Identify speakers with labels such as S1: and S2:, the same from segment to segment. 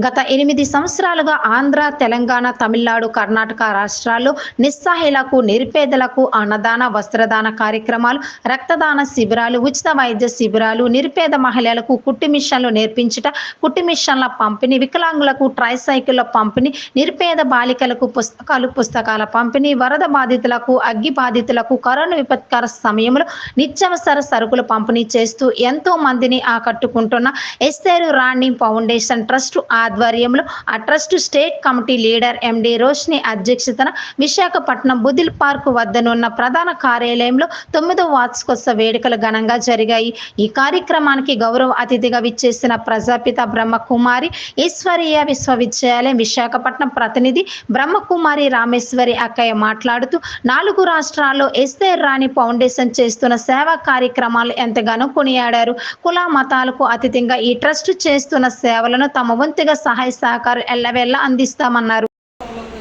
S1: గత ఎనిమిది సంవత్సరాలుగా ఆంధ్ర తెలంగాణ తమిళనాడు కర్ణాటక రాష్ట్రాల్లో నిస్సహాయులకు నిరుపేదలకు అన్నదాన వస్త్రదాన కార్యక్రమాలు రక్తదాన శిబిరాలు ఉచిత వైద్య శిబిరాలు నిరుపేద మహిళలకు కుట్టి మిషన్లు నేర్పించుట కుట్టి మిషన్ల పంపిణీ వికలాంగులకు ట్రైసైకిళ్ళ పంపిణీ నిరుపేద బాలికలకు పుస్తకాలు పుస్తకాల పంపిణీ వరద బాధితులకు అగ్గి బాధితులకు కరోనా విపత్కర సమయంలో నిత్యావసర సరుకులు పంపిణీ చేస్తూ ఎంతో మందిని ఆకట్టుకుంటున్న ఎస్సేరు రాణి ఫౌండేషన్ ట్రస్ట్ ఆధ్వర్యంలో ఆ trust state committee leader MD Roshni అధ్యక్షతన విశాఖపట్నం బుదిల్ పార్క్ వద్దనున్న ప్రధాన కార్యాలయంలో తొమ్మిదో వార్షికోత్సవ వేడుకలు ఘనంగా జరిగాయి. ఈ కార్యక్రమానికి గౌరవ అతిథిగా విచ్చేసిన ప్రజాపిత బ్రహ్మకుమారి ఈశ్వరీయ విశ్వవిద్యాలయం విశాఖపట్నం ప్రతినిధి బ్రహ్మకుమారి రామేశ్వరి అక్కయ్య మాట్లాడుతూ నాలుగు రాష్ట్రాల్లో ఎస్తేర్ రాణి ఫౌండేషన్ చేస్తున్న సేవా కార్యక్రమాలు ఎంతగానో కొనియాడారు. కుల మతాలకు అతీతంగా ఈ ట్రస్ట్ చేస్తున్న సేవలను తమ వంతుగా సహాయ సహకారం ఎల్లవేళ అందిస్తామన్నారు.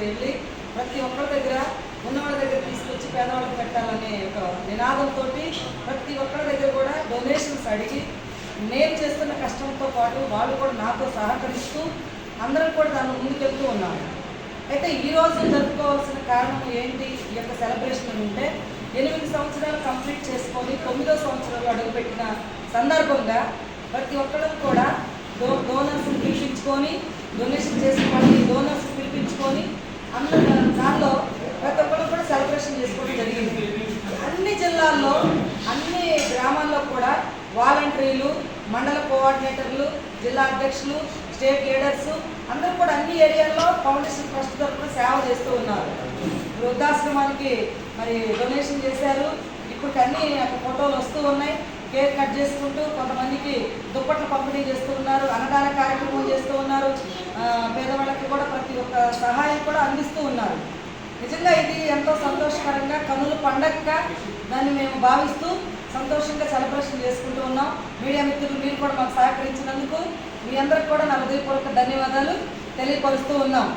S2: వెళ్ళి ప్రతి ఒక్కరి దగ్గర ఉన్నవాళ్ళ దగ్గర తీసుకొచ్చి పేదవాళ్ళకి పెట్టాలనే ఒక నినాదంతో ప్రతి ఒక్కరి దగ్గర కూడా డొనేషన్స్ అడిగి నేను చేస్తున్న కష్టంతో పాటు వాళ్ళు కూడా నాతో సహకరిస్తూ అందరం కూడా దాన్ని ముందుకెళ్తూ ఉన్నాము. అయితే ఈ రోజు జరుపుకోవాల్సిన కారణం ఏంటి? ఈ యొక్క సెలబ్రేషన్ ఉంటే ఎనిమిది సంవత్సరాలు కంప్లీట్ చేసుకొని తొమ్మిదో సంవత్సరంలో అడుగుపెట్టిన సందర్భంగా ప్రతి ఒక్కరు కూడా డో డోనర్స్ని పిలిపించుకొని డొనేషన్ చేసిన వాళ్ళని డోనర్స్ పిలిపించుకొని అందరూ దానిలో ప్రతి ఒక్కరు కూడా సెలబ్రేషన్ చేసుకోవడం జరిగింది. అన్ని జిల్లాల్లో అన్ని గ్రామాల్లో కూడా వాలంటీర్లు మండల కోఆర్డినేటర్లు జిల్లా అధ్యక్షులు స్టేట్ లీడర్స్ అందరూ కూడా అన్ని ఏరియాల్లో ఫౌండేషన్ ట్రస్ట్ తరఫున సేవ చేస్తూ ఉన్నారు. వృద్ధాశ్రమానికి మరి డొనేషన్ చేశారు. ఇప్పుడు అన్ని ఫోటోలు వస్తూ ఉన్నాయి. కేక్ కట్ చేసుకుంటూ కొంతమందికి దుప్పట్లు పంపిణీ చేస్తూ ఉన్నారు అన్నదాన కార్యక్రమం చేస్తూ ఉన్నారు. పేదవాళ్ళకి కూడా ప్రతి ఒక్క సహాయం కూడా అందిస్తూ ఉన్నారు. నిజంగా ఇది ఎంతో సంతోషకరంగా కనులు పండగగా దాన్ని మేము భావిస్తూ సంతోషంగా సెలబ్రేషన్ చేసుకుంటూ ఉన్నాం. మీడియా మిత్రులు మీరు కూడా మాకు సహకరించినందుకు మీ అందరికి కూడా నా హృదయపూర్వక ధన్యవాదాలు తెలియపరుస్తూ ఉన్నాం.